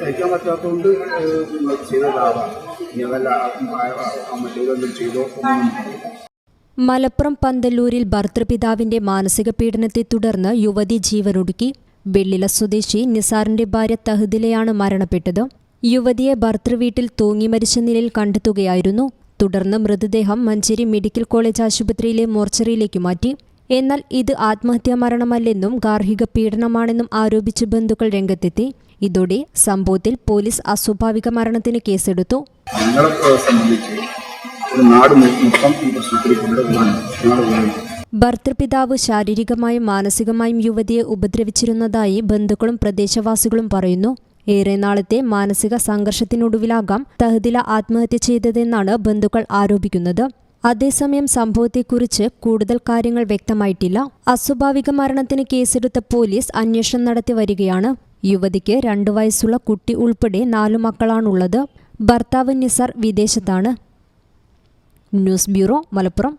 സഹിക്കാൻ പറ്റാത്തതുകൊണ്ട് ചെയ്തതാവാം. ഇനി ചെയ്തോ മലപ്പുറം പന്തല്ലൂരിൽ ഭർത്തൃപിതാവിന്റെ മാനസിക പീഡനത്തെ തുടർന്ന് യുവതി ജീവനൊടുക്കി വെള്ളില സ്വദേശി നിസാറിന്റെ ഭാര്യ തഹദിലയാണ് മരണപ്പെട്ടത്. യുവതിയെ ഭർത്തൃവീട്ടിൽ തൂങ്ങി മരിച്ച നിലയിൽ കണ്ടെത്തുകയായിരുന്നു. തുടർന്ന് മൃതദേഹം മഞ്ചേരി മെഡിക്കൽ കോളേജ് ആശുപത്രിയിലെ മോർച്ചറിയിലേക്ക് മാറ്റി. എന്നാൽ ഇത് ആത്മഹത്യാ മരണമല്ലെന്നും ഗാർഹിക പീഡനമാണെന്നും ആരോപിച്ച് ബന്ധുക്കൾ രംഗത്തെത്തി. ഇതോടെ സംഭവത്തിൽ പോലീസ് അസ്വാഭാവിക മരണത്തിന് കേസെടുത്തു. ഭർത്തൃപിതാവ് ശാരീരികമായും മാനസികമായും യുവതിയെ ഉപദ്രവിച്ചിരുന്നതായി ബന്ധുക്കളും പ്രദേശവാസികളും പറയുന്നു. ഏറെ നാളത്തെ മാനസിക സംഘർഷത്തിനൊടുവിലാകാം തഹദില ആത്മഹത്യ ചെയ്തതെന്നാണ് ബന്ധുക്കൾ ആരോപിക്കുന്നത്. അതേസമയം സംഭവത്തെക്കുറിച്ച് കൂടുതൽ കാര്യങ്ങൾ വ്യക്തമായിട്ടില്ല. അസ്വാഭാവിക മരണത്തിന് കേസെടുത്ത പോലീസ് അന്വേഷണം നടത്തി വരികയാണ്. യുവതിക്ക് രണ്ടു വയസ്സുള്ള കുട്ടി ഉൾപ്പെടെ നാലു മക്കളാണുള്ളത്. ഭർത്താവ് നിസാർ വിദേശത്താണ്. News bureau Malappuram.